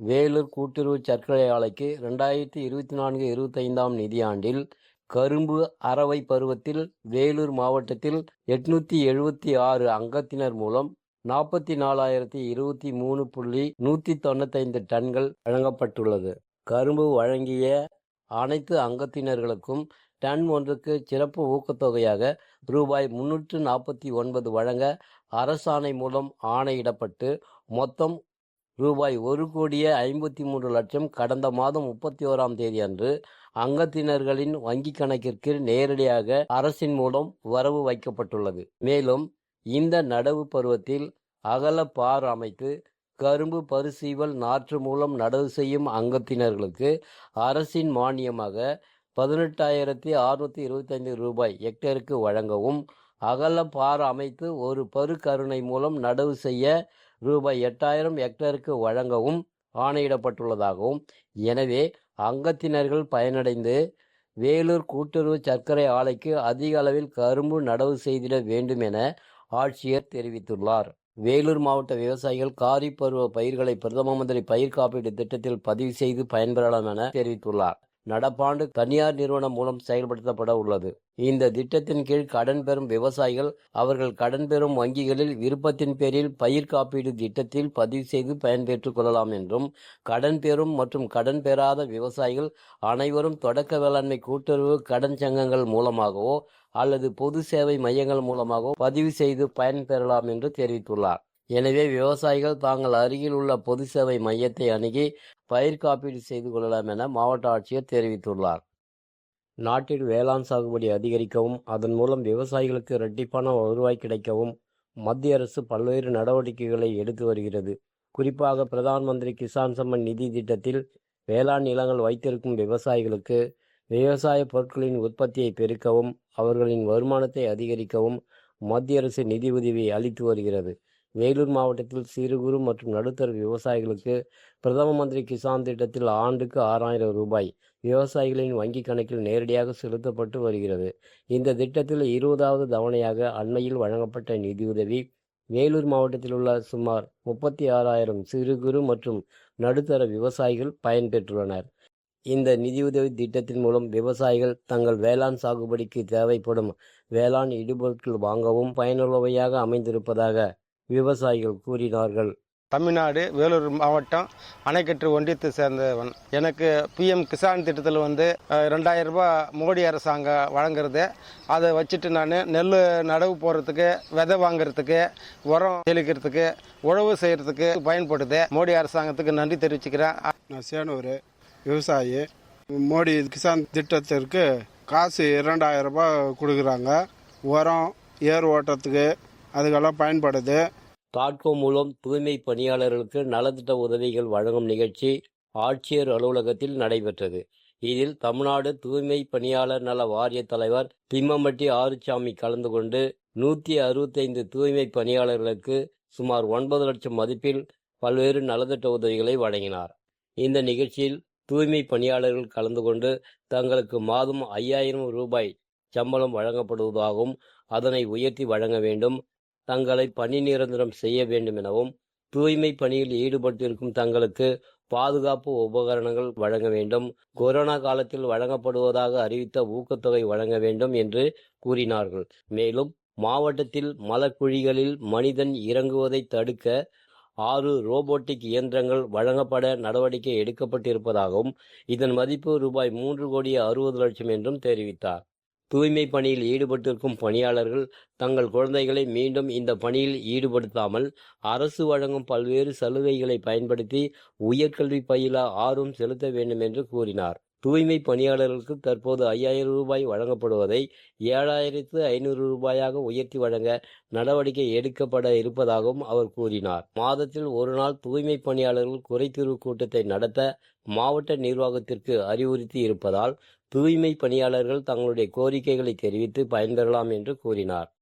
வேலூர் கூட்டுறவு சர்க்கரை ஆலைக்கு ரெண்டாயிரத்தி இருபத்தி நான்கு இருபத்தைந்தாம் நிதியாண்டில் கரும்பு அரவை பருவத்தில் வேலூர் மாவட்டத்தில் எட்நூத்தி எழுபத்தி ஆறு அங்கத்தினர் மூலம் நாற்பத்தி நாலாயிரத்தி இருபத்தி மூணு புள்ளி நூற்றி தொண்ணூத்தைந்து டன்கள் வழங்கப்பட்டுள்ளது. கரும்பு வழங்கிய அனைத்து அங்கத்தினர்களுக்கும் டன் ஒன்றுக்கு சிறப்பு ஊக்கத்தொகையாக ரூபாய் முன்னூற்று நாற்பத்தி ஒன்பது வழங்க அரசாணை மூலம் ஆணையிடப்பட்டு மொத்தம் ரூபாய் ஒரு கோடியே ஐம்பத்தி மூன்று லட்சம் கடந்த மாதம் முப்பத்தி ஓராம் தேதி அன்று அங்கத்தினர்களின் வங்கிக் கணக்கிற்கு நேரடியாக அரசின் மூலம் வரவு வைக்கப்பட்டுள்ளது. மேலும் இந்த நடவு பருவத்தில் அகல பார் அமைத்து கரும்பு பரிசீவல் நாற்று மூலம் நடவு செய்யும் அங்கத்தினர்களுக்கு அரசின் மானியமாக பதினெட்டாயிரத்தி அறுநூத்தி இருபத்தைந்து ரூபாய் ஹெக்டேருக்கு வழங்கவும் அகல பார் அமைத்து ஒரு பரு கருணை மூலம் நடவு செய்ய ரூபாய் எட்டாயிரம் ஹெக்டருக்கு வழங்கவும் ஆணையிடப்பட்டுள்ளதாகவும். எனவே அங்கத்தினர்கள் பயனடைந்து வேலூர் கூட்டுறவு சர்க்கரை ஆலைக்கு அதிக அளவில் கரும்பு நடவு செய்திட வேண்டும் என ஆட்சியர் தெரிவித்துள்ளார். வேலூர் மாவட்ட விவசாயிகள் காரி பருவ பயிர்களை பிரதம மந்திரி பயிர் காப்பீடு திட்டத்தில் பதிவு செய்து பயன்பெறலாம் என தெரிவித்துள்ளார். நடப்பாண்டு தனியார் நிறுவனம் மூலம் செயல்படுத்தப்பட உள்ளது. இந்த திட்டத்தின் கீழ் கடன் பெறும் விவசாயிகள் அவர்கள் கடன் பெறும் வங்கிகளில் விருப்பத்தின் பேரில் பயிர் காப்பீடு திட்டத்தில் பதிவு செய்து பயன்பெற்றுக் கொள்ளலாம் என்றும் கடன் பெறும் மற்றும் கடன் பெறாத விவசாயிகள் அனைவரும் தொடக்க வேளாண்மை கூட்டுறவு கடன் சங்கங்கள் மூலமாகவோ அல்லது பொது சேவை மையங்கள் மூலமாகவோ பதிவு செய்து பயன்பெறலாம் என்று தெரிவித்துள்ளார். எனவே விவசாயிகள் தாங்கள் அருகில் உள்ள பொது சேவை மையத்தை அணுகி பயிர் காப்பீடு செய்து கொள்ளலாம் என மாவட்ட ஆட்சியர் தெரிவித்துள்ளார். நாட்டில் வேளாண் சாகுபடி அதிகரிக்கவும் அதன் மூலம் விவசாயிகளுக்கு இரட்டிப்பான வருவாய் கிடைக்கவும் மத்திய அரசு பல்வேறு நடவடிக்கைகளை எடுத்து வருகிறது. குறிப்பாக பிரதான் மந்திரி கிசான் சம்மன் நிதி திட்டத்தில் வேளாண் நிலங்கள் வைத்திருக்கும் விவசாயிகளுக்கு விவசாய பொருட்களின் உற்பத்தியை பெருக்கவும் அவர்களின் வருமானத்தை அதிகரிக்கவும் மத்திய அரசு நிதி உதவி அளித்து வருகிறது. வேலூர் மாவட்டத்தில் சிறு குறு மற்றும் நடுத்தர விவசாயிகளுக்கு பிரதம மந்திரி கிசான் திட்டத்தில் ஆண்டுக்கு ஆறாயிரம் ரூபாய். விவசாயிகளின் வங்கி கணக்கில் நேரடியாக செலுத்தப்பட்டு வருகிறது. இந்த திட்டத்தில் இருபதாவது தவணையாக அண்மையில் வழங்கப்பட்ட நிதியுதவி வேலூர் மாவட்டத்தில் உள்ள சுமார் முப்பத்தி ஆறாயிரம் சிறு குறு மற்றும் நடுத்தர விவசாயிகள் பயன்பெற்றுள்ளனர். இந்த நிதியுதவி திட்டத்தின் மூலம் விவசாயிகள் தங்கள் வேளாண் சாகுபடிக்கு தேவைப்படும் வேளாண் இடுபொருட்கள் வாங்கவும் பயனுள்ளவையாக அமைந்திருப்பதாக விவசாயிகள் கூறினார்கள். தமிழ்நாடு வேலூர் மாவட்டம் அணைக்கட்டு ஒன்றியத்தை சேர்ந்தவன். எனக்கு பிஎம் கிசான் திட்டத்தில் வந்து ரெண்டாயிரம் ரூபாய் மோடி அரசாங்கம் வழங்குறது. அதை வச்சுட்டு நான் நெல் நடவு போடுறதுக்கு விதை வாங்குறதுக்கு உரம் தெளிக்கிறதுக்கு உழவு செய்யறதுக்கு பயன்படுது. மோடி அரசாங்கத்துக்கு நன்றி தெரிவிச்சுக்கிறேன். நான் சேனூர் விவசாயி. மோடி கிசான் திட்டத்திற்கு காசு இரண்டாயிரம் ரூபாய் கொடுக்குறாங்க. உரம் ஏர் ஓட்டத்துக்கு அதுக்கெல்லாம் பயன்படுது. தாட்கோ மூலம் தூய்மை பணியாளர்களுக்கு நலத்திட்ட உதவிகள் வழங்கும் நிகழ்ச்சி ஆட்சியர் அலுவலகத்தில் நடைபெற்றது. இதில் தமிழ்நாடு தூய்மை பணியாளர் நல வாரிய தலைவர் திம்மம்பட்டி ஆறுசாமி கலந்து கொண்டு நூற்றி அறுபத்தைந்து தூய்மை பணியாளர்களுக்கு சுமார் ஒன்பது லட்சம் மதிப்பில் பல்வேறு நலத்திட்ட உதவிகளை வழங்கினார். இந்த நிகழ்ச்சியில் தூய்மை பணியாளர்கள் கலந்து கொண்டு தங்களுக்கு மாதம் ஐயாயிரம் ரூபாய் சம்பளம் வழங்கப்படுவதாகவும் அதனை உயர்த்தி வழங்க வேண்டும் தங்களை பணி நிரந்தரம் செய்ய வேண்டும் எனவும் தூய்மை பணியில் ஈடுபட்டிருக்கும் தங்களுக்கு பாதுகாப்பு உபகரணங்கள் வழங்க வேண்டும் கொரோனா காலத்தில் வழங்கப்படுவதாக அறிவித்த ஊக்கத்தொகை வழங்க வேண்டும் என்று கூறினார்கள். மேலும் மாவட்டத்தில் மலக்குழிகளில் மனிதன் இறங்குவதை தடுக்க ஆறு ரோபோட்டிக் இயந்திரங்கள் வழங்கப்பட நடவடிக்கை எடுக்கப்பட்டிருப்பதாகவும் இதன் மதிப்பு ரூபாய் மூன்று கோடி அறுபது லட்சம் என்றும் தெரிவித்தார். தூய்மை பணியில் ஈடுபட்டிருக்கும் பணியாளர்கள் தங்கள் குழந்தைகளை மீண்டும் இந்த பணியில் ஈடுபடுத்தாமல் அரசு வழங்கும் பல்வேறு சலுகைகளை பயன்படுத்தி உயர்கல்வி பயில ஆர்வம் செலுத்த வேண்டும் என்று கூறினார். தூய்மை பணியாளர்களுக்கு தற்போது ஐயாயிரம் ரூபாய் வழங்கப்படுவதை ஏழாயிரத்து ஐநூறு ரூபாயாக உயர்த்தி வழங்க நடவடிக்கை எடுக்கப்பட இருப்பதாகவும் அவர் கூறினார். மாதத்தில் ஒரு நாள் தூய்மை பணியாளர்கள் குறைதீர்வு கூட்டத்தை நடத்த மாவட்ட நிர்வாகத்திற்கு அறிவுறுத்தி இருப்பதால் தூய்மை பணியாளர்கள் தங்களுடைய கோரிக்கைகளை தெரிவித்து பயன்பெறலாம் என்று கூறினார்.